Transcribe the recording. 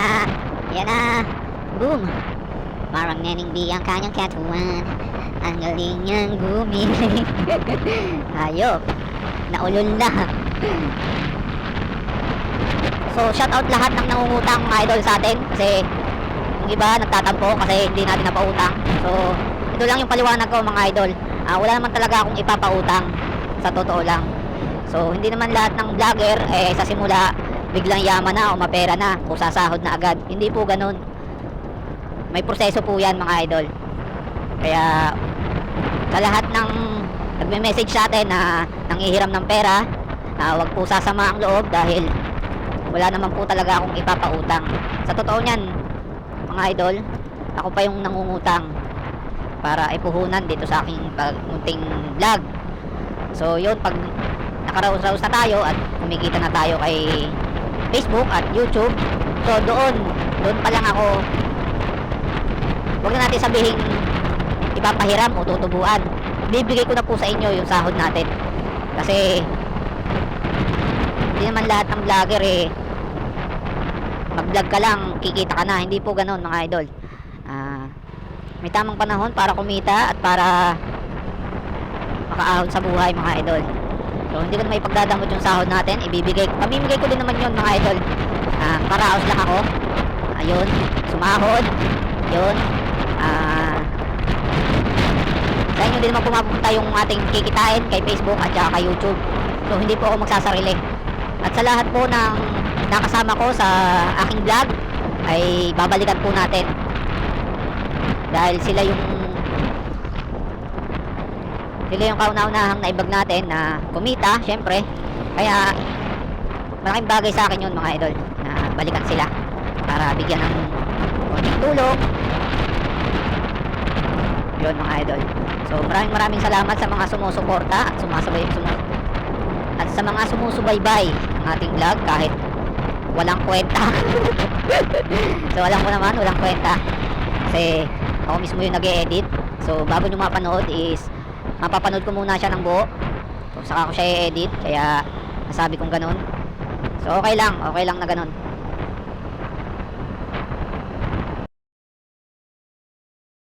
na. Yan na. Boom. Parang nening B ang kanyang katuan. Ang galing niyang gumiling. Hayop. Naulol na. So, shout out lahat ng nangungutang mga idol sa atin kasi yung iba nagtatampo kasi hindi natin napautang. So, ito lang yung paliwanag ko mga idol. Ah, wala naman talaga akong ipapautang sa totoo lang. So, hindi naman lahat ng vlogger eh sa simula biglang yaman na o mapera na o sasahod na agad. Hindi po ganun. May proseso po yan mga idol. Kaya sa lahat ng nagme-message sa atin na nanghihiram ng pera, ah, wag po sasama ang loob dahil wala naman po talaga akong ipapautang. Sa totoo niyan, mga idol, ako pa yung nangungutang para ipuhunan dito sa aking pag- munting vlog. So, yun, pag nakaraos-raos na tayo at kumikita na tayo kay Facebook at YouTube, so doon, doon pa lang ako, huwag na natin sabihin ipapahiram o tutubuan. Bibigay ko na po sa inyo yung sahod natin. Kasi, hindi naman lahat ng vlogger eh, mag-vlog ka lang, kikita ka na. Hindi po ganun mga idol. Ah, may tamang panahon para kumita at para makaahon sa buhay mga idol. So hindi ko na may pagdadamot yung sahod natin. Ibibigay, pamimigay ko din naman yun mga idol. Ah, paraos lang ako. Ayun, sumahod. Yun. Ah, sa inyo din naman yung ating kikitain kay Facebook at saka kay YouTube. So hindi po ako magsasarili. At sa lahat po ng nakasama ko sa aking vlog ay babalikan po natin. Dahil sila yung sila yung kauna-unahang naibag natin na kumita, syempre. Kaya malaking bagay sa akin yun mga idol na balikan sila para bigyan ng konting tulong. Yun mga idol. So maraming maraming salamat sa mga sumusuporta at sumasabay sumu- at sa mga sumusubaybay ng ating vlog kahit walang kwenta. so alam ko naman walang kwenta. Kasi ako mismo yung nag-edit. So bago nyo mapanood is mapapanood ko muna siya ng buo. So saka ko siya i-edit kaya nasabi kong ganun. So okay lang, okay lang na ganun.